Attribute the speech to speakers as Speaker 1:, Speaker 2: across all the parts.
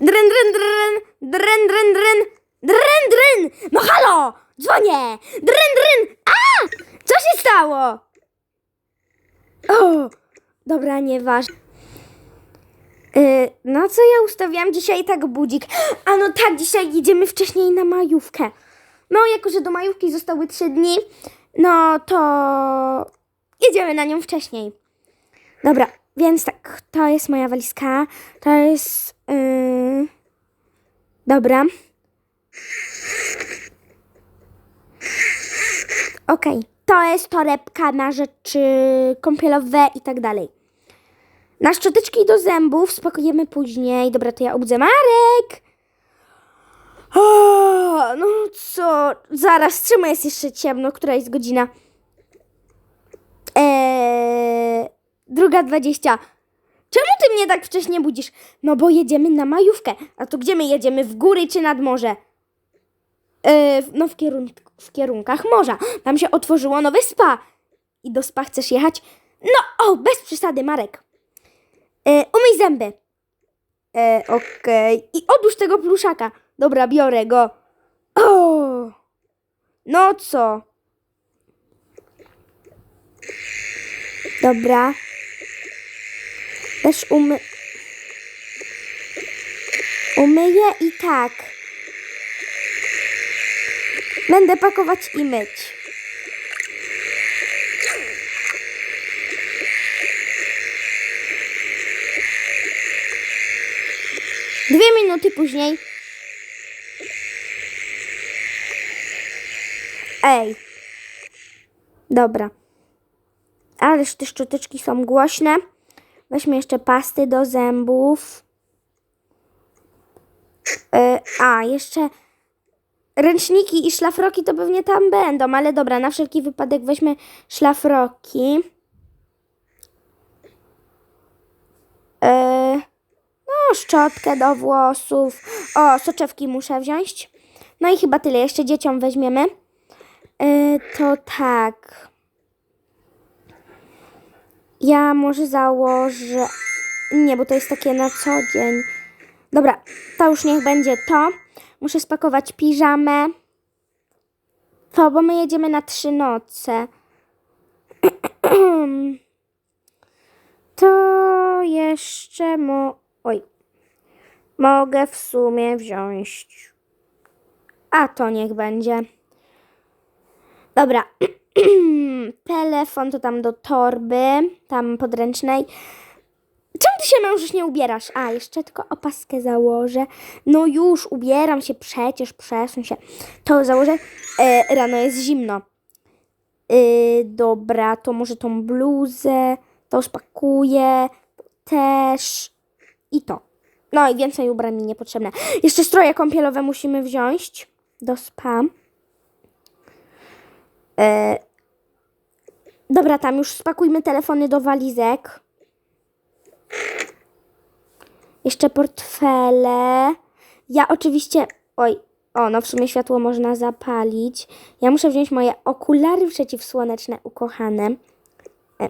Speaker 1: Dryn, dryn, dryn, dryn, dryn, dryn, dryn, dryn. No halo, dzwonię. Dryn, dryn. A! Co się stało? O, dobra, nieważne. Yy, no co ja ustawiałam dzisiaj tak budzik? A no tak, dzisiaj jedziemy wcześniej na majówkę. No, jako że do majówki zostały trzy dni, no to jedziemy na nią wcześniej. Dobra, więc tak, to jest moja walizka, to jest... Yy... Dobra. Okej, to jest torebka na rzeczy kąpielowe i tak dalej. Na szczoteczki do zębów spakujemy później. Dobra, to ja obudzę Marek. O, no co? Zaraz, czemu jest jeszcze ciemno? Która jest godzina? Eee, druga dwadzieścia. Czemu ty mnie tak wcześnie budzisz? No bo jedziemy na majówkę. A to gdzie my jedziemy? W góry czy nad morze? W- no w, kierun- w kierunkach morza. Tam się otworzyło nowe spa. I do spa chcesz jechać? No, o, bez przesady, Marek. E, umyj zęby. E, Okej. I odłóż tego pluszaka. Dobra, biorę go. O! No co? Dobra. Też umy... Umyję i tak. Będę pakować i myć. Dwie minuty później. Ej. Dobra. Ależ te szczoteczki są głośne. Weźmy jeszcze pasty do zębów. E, a, jeszcze ręczniki i szlafroki to pewnie tam będą, ale dobra, na wszelki wypadek weźmy szlafroki. E, no, szczotkę do włosów. O, soczewki muszę wziąć. No i chyba tyle. Jeszcze dzieciom weźmiemy. E, to tak. Ja może założę. Nie, bo to jest takie na co dzień. Dobra, to już niech będzie to. Muszę spakować piżamę. To, bo my jedziemy na trzy noce. To jeszcze mo... Oj. Mogę w sumie wziąć. A to niech będzie. Dobra. Telefon to tam do torby, tam podręcznej. Czemu ty się mężuś nie ubierasz? A, jeszcze tylko opaskę założę. No już, ubieram się przecież, przesuń się. To założę. E, rano jest zimno. E, dobra, to może tą bluzę, to spakuję, też i to. No i więcej ubrań mi niepotrzebne. Jeszcze stroje kąpielowe musimy wziąć do spa. E, dobra, tam już spakujmy telefony do walizek. Jeszcze portfele. Ja oczywiście. Oj, o, no w sumie światło można zapalić. Ja muszę wziąć moje okulary przeciwsłoneczne ukochane. E,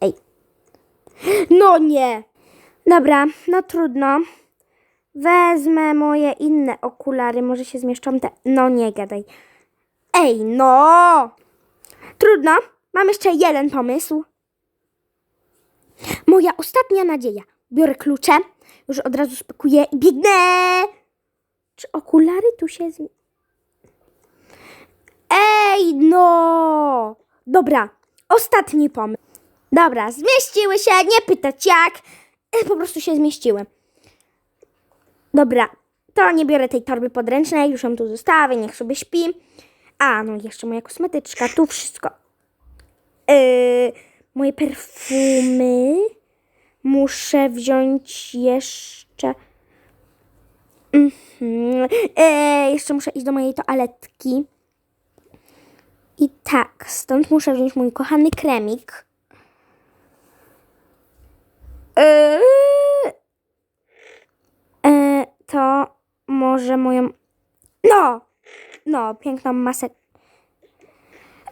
Speaker 1: ej. No nie! Dobra, no trudno. Wezmę moje inne okulary, może się zmieszczą te. No nie gadaj. Ej, no! Trudno, mam jeszcze jeden pomysł. Moja ostatnia nadzieja. Biorę klucze, już od razu spakuję i biegnę. Czy okulary tu się zmi... Ej, no! Dobra, ostatni pomysł. Dobra, zmieściły się, nie pytać jak. E, Po prostu się zmieściły. Dobra, to nie biorę tej torby podręcznej, już ją tu zostawię, niech sobie śpi. A, no jeszcze moja kosmetyczka, tu wszystko. Yy, moje perfumy. Muszę wziąć jeszcze. Mhm. E, jeszcze muszę iść do mojej toaletki. I tak, stąd muszę wziąć mój kochany kremik. E, e, to może moją. No! No, piękną masę.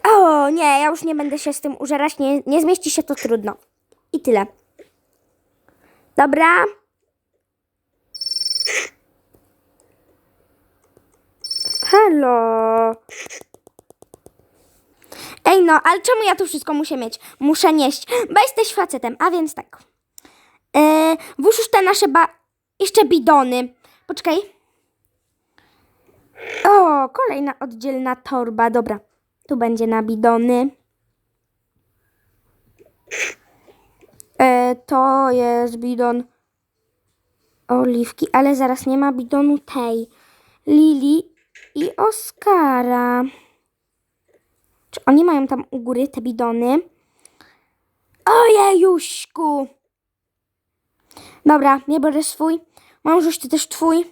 Speaker 1: O nie, ja już nie będę się z tym użerać, nie, nie zmieści się to trudno. I tyle. Dobra. Halo. Ej no, ale czemu ja to wszystko muszę mieć? Muszę nieść, bo jesteś facetem, a więc tak. E, włóż już te nasze ba... jeszcze bidony. Poczekaj. O, kolejna oddzielna torba, dobra tu będzie na bidony. E, to jest bidon oliwki, ale zaraz nie ma bidonu tej. Lili i Oskara. Czy oni mają tam u góry te bidony? Ojejuśku! Dobra, nie biorę swój. Małżuś, ty też twój.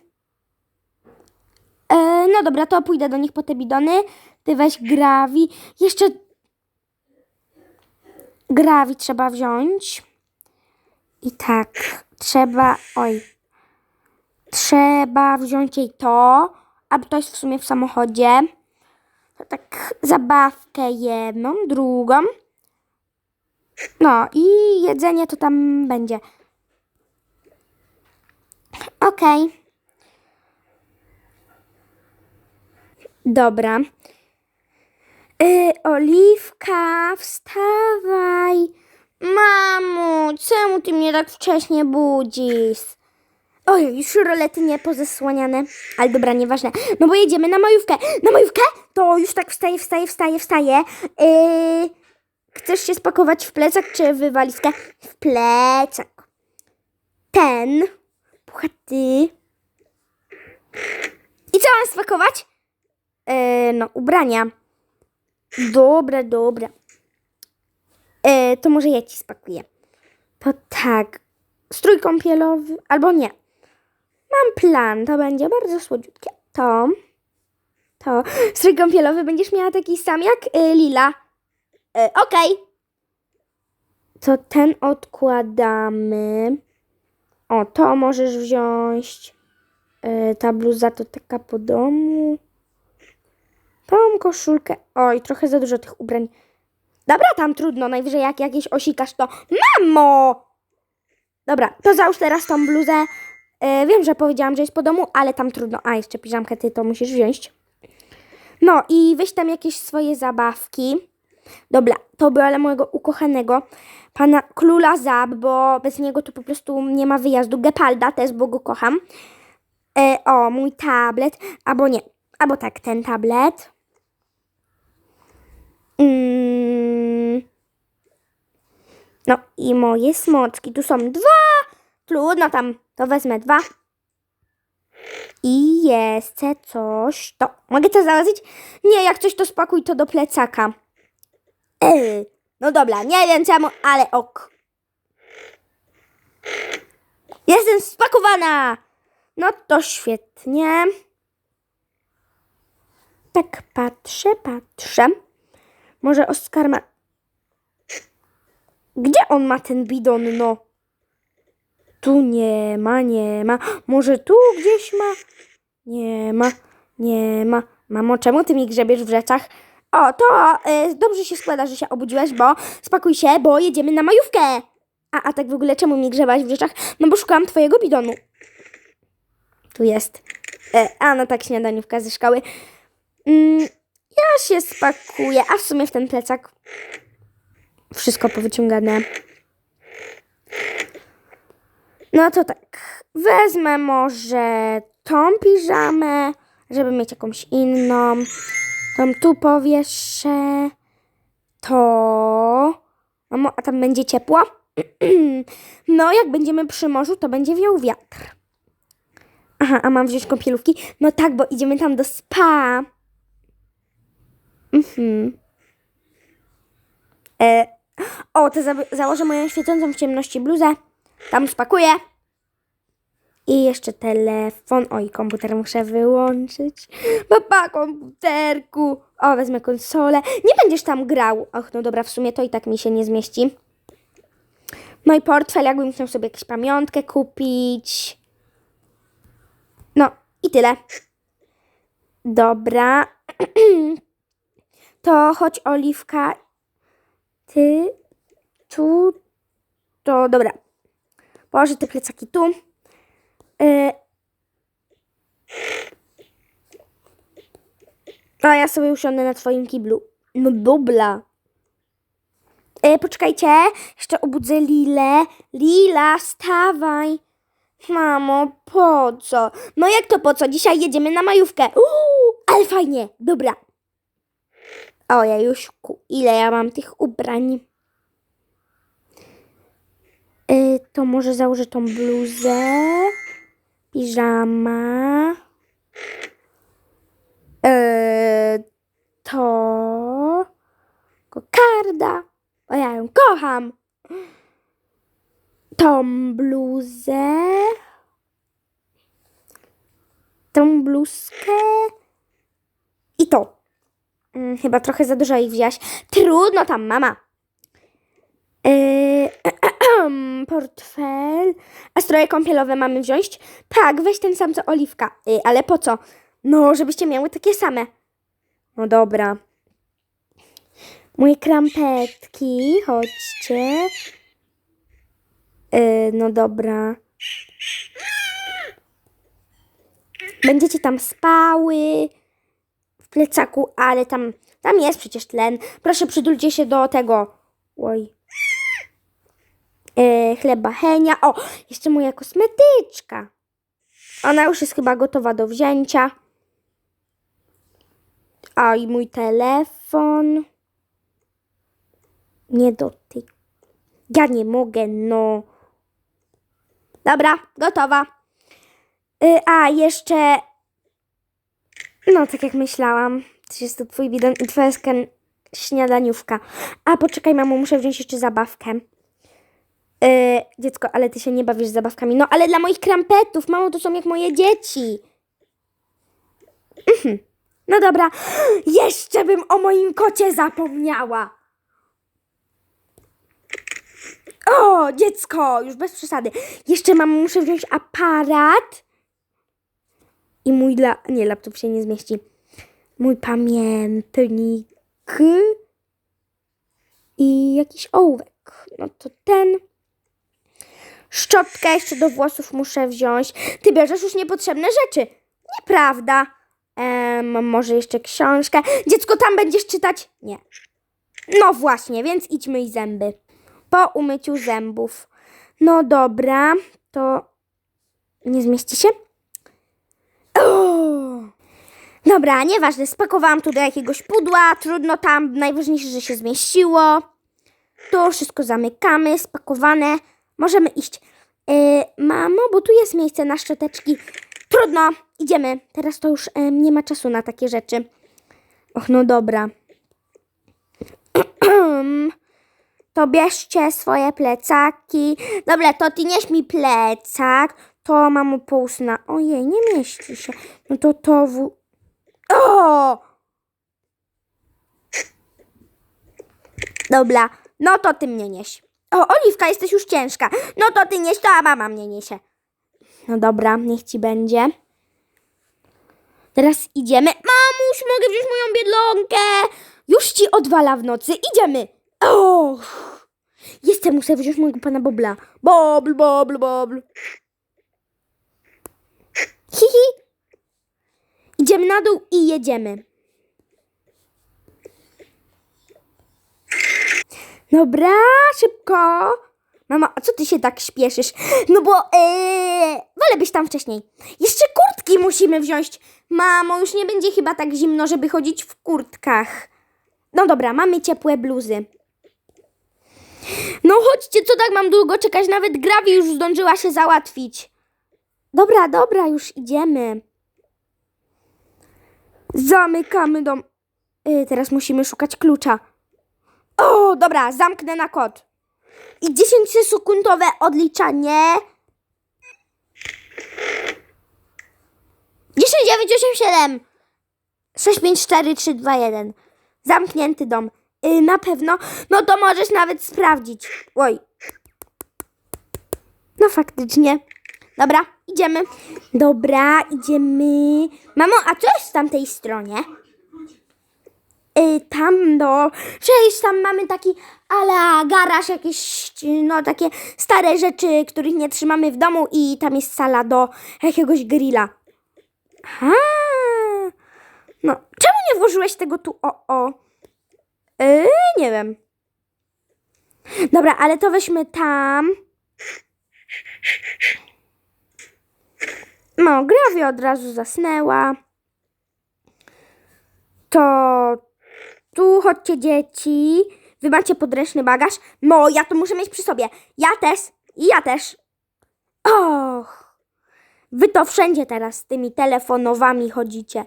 Speaker 1: E, no dobra, to pójdę do nich po te bidony. Ty weź grawi. Jeszcze grawi trzeba wziąć. I tak, trzeba, oj, trzeba wziąć jej to, a to jest w sumie w samochodzie. To tak zabawkę jedną, drugą. No i jedzenie to tam będzie. Okej. Dobra. Y, Oliwka, wstawaj. Mamo, czemu ty mnie tak wcześnie budzisz? Oj, już rolety nie pozasłaniane. Ale dobra, nieważne. No bo jedziemy na majówkę. Na majówkę? To już tak wstaje, wstaje, wstaje, wstaje. Yy, chcesz się spakować w plecak czy w walizkę? W plecak. Ten. Puchaty. I co mam spakować? Yy, no, ubrania. Dobra, dobra. E, to może ja ci spakuję. To tak. Strój kąpielowy, albo nie. Mam plan, to będzie bardzo słodziutkie. To. To. Strój kąpielowy będziesz miała taki sam jak y, Lila. E, Okej. To ten odkładamy. O, to możesz wziąć. E, ta bluza to taka po domu. Tą koszulkę. Oj, trochę za dużo tych ubrań. Dobra, tam trudno, najwyżej jak jakieś osikasz to... Mamo! Dobra, to załóż teraz tą bluzę. E, wiem, że powiedziałam, że jest po domu, ale tam trudno. A, jeszcze piżamkę ty to musisz wziąć. No i weź tam jakieś swoje zabawki. Dobra, to biorę mojego ukochanego pana Klula Zab, bo bez niego to po prostu nie ma wyjazdu. Gepalda też, bo go kocham. E, o, mój tablet, albo nie, albo tak, ten tablet. Mm. No i moje smoczki. Tu są dwa. Trudno tam. To wezmę dwa. I jeszcze coś. To. Mogę to założyć? Nie, jak coś to spakuj to do plecaka. Ej. No dobra, nie wiem czemu, ale ok. Jestem spakowana. No to świetnie. Tak patrzę, patrzę. Może Oskar ma... Gdzie on ma ten bidon, no? Tu nie ma, nie ma. Może tu gdzieś ma? Nie ma, nie ma. Mamo, czemu ty mi grzebiesz w rzeczach? O, to y, dobrze się składa, że się obudziłeś, bo spakuj się, bo jedziemy na majówkę. A, a tak w ogóle czemu mi grzebałaś w rzeczach? No bo szukałam twojego bidonu. Tu jest. E, a, no tak, śniadaniówka ze szkoły. Mm, ja się spakuję, a w sumie w ten plecak wszystko powyciągane. No to tak, wezmę może tą piżamę, żeby mieć jakąś inną. Tą tu powieszę. To. Mamo, a tam będzie ciepło? No, jak będziemy przy morzu, to będzie wiał wiatr. Aha, a mam wziąć kąpielówki? No tak, bo idziemy tam do spa. Mhm. E, o, to za założę moją świecącą w ciemności bluzę. Tam spakuję. I jeszcze telefon. Oj, komputer muszę wyłączyć. Papa, komputerku. O, wezmę konsolę. Nie będziesz tam grał. Och, no dobra, w sumie to i tak mi się nie zmieści. No i portfel, jakbym chciał sobie jakąś pamiątkę kupić. No i tyle. Dobra. To chodź, Oliwka. Ty tu. To dobra. Położę te plecaki tu. Y, A ja sobie usiądę na twoim kiblu. No dobra. E, poczekajcie, jeszcze obudzę Lilę. Lila, stawaj. Mamo, po co? No jak to po co? Dzisiaj jedziemy na majówkę. Uuu, ale fajnie. Dobra. O, ja już, ile ja mam tych ubrań? Y, to może założę tą bluzę. Piżama. Y, to. Kokarda. O, ja ją kocham. Tą bluzę. Tą bluzkę. Mm, chyba trochę za dużo ich wziąć. Trudno tam, mama. Yy, portfel. A stroje kąpielowe mamy wziąć? Tak, weź ten sam co Oliwka. Yy, ale po co? No, żebyście miały takie same. No dobra. Moje krampetki, chodźcie. Yy, no dobra. Będziecie tam spały w plecaku, ale tam, tam jest przecież tlen. Proszę, przydulcie się do tego. Oj. E, chleba Henia. O, jeszcze moja kosmetyczka. Ona już jest chyba gotowa do wzięcia. A i mój telefon. Nie dotyk. Ja nie mogę, no. Dobra, gotowa. Y, a, jeszcze. No, tak jak myślałam. To jest to twój bidon i twoja śniadaniówka. A, poczekaj, mamo, muszę wziąć jeszcze zabawkę. Yy, dziecko, ale ty się nie bawisz zabawkami. No, ale dla moich krampetów, mamo, to są jak moje dzieci. Mhm. No dobra, jeszcze bym o moim kocie zapomniała. O, dziecko, już bez przesady. Jeszcze mam, muszę wziąć aparat. I mój la... Nie, laptop się nie zmieści. Mój pamiętnik. I jakiś ołówek. No to ten. Szczotkę jeszcze do włosów muszę wziąć. Ty bierzesz już niepotrzebne rzeczy. Nieprawda. Em, może jeszcze książkę. Dziecko, tam będziesz czytać? Nie. No właśnie, więc idź myj zęby. Po umyciu zębów. No dobra, to nie zmieści się? Dobra, nieważne, spakowałam tu do jakiegoś pudła, trudno tam, najważniejsze, że się zmieściło. Tu wszystko zamykamy, spakowane, możemy iść. Yy, mamo, bo tu jest miejsce na szczoteczki. Trudno, idziemy. Teraz to już nie ma czasu na takie rzeczy. Och, no dobra. To bierzcie swoje plecaki. Dobra, to ty nieś mi plecak. To mamo połóż. Ojej, nie mieści się. No to to w... O! Dobra, no to ty mnie nieś. O, Oliwka, jesteś już ciężka. No to ty nieś, to a mama mnie niesie. No dobra, niech ci będzie. Teraz idziemy. Mamuś, mogę wziąć moją biedlonkę. Już ci odwala w nocy. Idziemy. O! Jestem, muszę wziąć mojego pana Bobla. Bobl, bobl, bobl. Hihi. Idziemy na dół i jedziemy. Dobra, szybko. Mama, a co ty się tak śpieszysz? No bo, ee, wolę tam wcześniej. Jeszcze kurtki musimy wziąć. Mamo, już nie będzie chyba tak zimno, żeby chodzić w kurtkach. No dobra, mamy ciepłe bluzy. No chodźcie, co tak mam długo czekać? Nawet Gravi już zdążyła się załatwić. Dobra, dobra, już idziemy. Zamykamy dom. Y, teraz musimy szukać klucza. O, dobra, zamknę na kod. I 10-sekundowe odliczanie. 10, 9, 8, 7. 6, 5, 4, 3, 2, 1. Zamknięty dom. Y, na pewno. No to możesz nawet sprawdzić. Oj. No faktycznie. Dobra, idziemy. Dobra, idziemy. Mamo, a co jest w tamtej stronie? Tam no, przecież tam mamy taki ala garaż, jakieś no takie stare rzeczy, których nie trzymamy w domu i tam jest sala do jakiegoś grilla. Aha, No, czemu nie włożyłeś tego tu o o? Yy, nie wiem. Dobra, ale to weźmy tam. No, od razu zasnęła. To tu chodźcie dzieci. Wy macie podręczny bagaż. No, ja to muszę mieć przy sobie. Ja też. I ja też. Och. Wy to wszędzie teraz z tymi telefonowami chodzicie.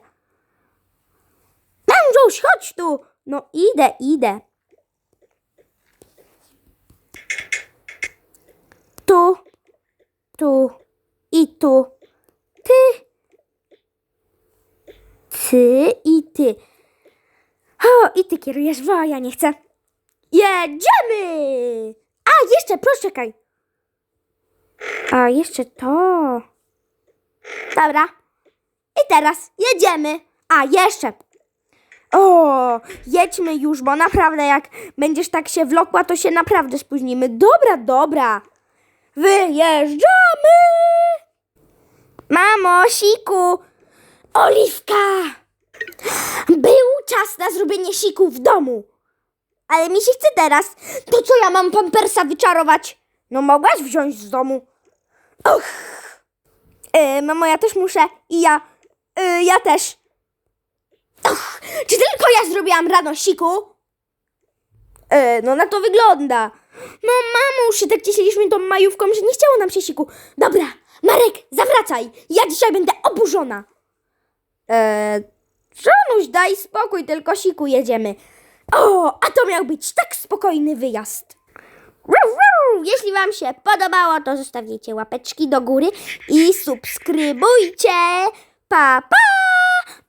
Speaker 1: Mężuś, chodź tu. No idę, idę. Tu, tu i tu. Ty, ty i ty. O, i ty kierujesz, bo ja nie chcę. Jedziemy! A, jeszcze, poczekaj. A, jeszcze to. Dobra. I teraz jedziemy. A, jeszcze. O, jedźmy już, bo naprawdę jak będziesz tak się wlokła, to się naprawdę spóźnimy. Dobra, dobra. Wyjeżdżamy! Mamo, siku! Oliwka! Był czas na zrobienie siku w domu. Ale mi się chce teraz. To co ja mam pampersa wyczarować? No mogłaś wziąć z domu. Och. E, mamo, ja też muszę. I ja. E, ja też. Och, czy tylko ja zrobiłam rano siku? E, no na to wygląda. No mamuszy, tak cieszyliśmy tą majówką, że nie chciało nam się siku. Dobra, Marek, zawracaj. Ja dzisiaj będę oburzona. Eee, Żonuś, daj spokój, tylko siku jedziemy. O, a to miał być tak spokojny wyjazd. Jeśli Wam się podobało, to zostawicie łapeczki do góry i subskrybujcie. Pa, pa!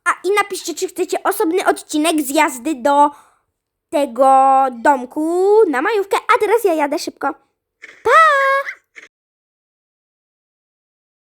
Speaker 1: A i napiszcie, czy chcecie osobny odcinek z jazdy do tego domku na majówkę. A teraz ja jadę szybko. Pa!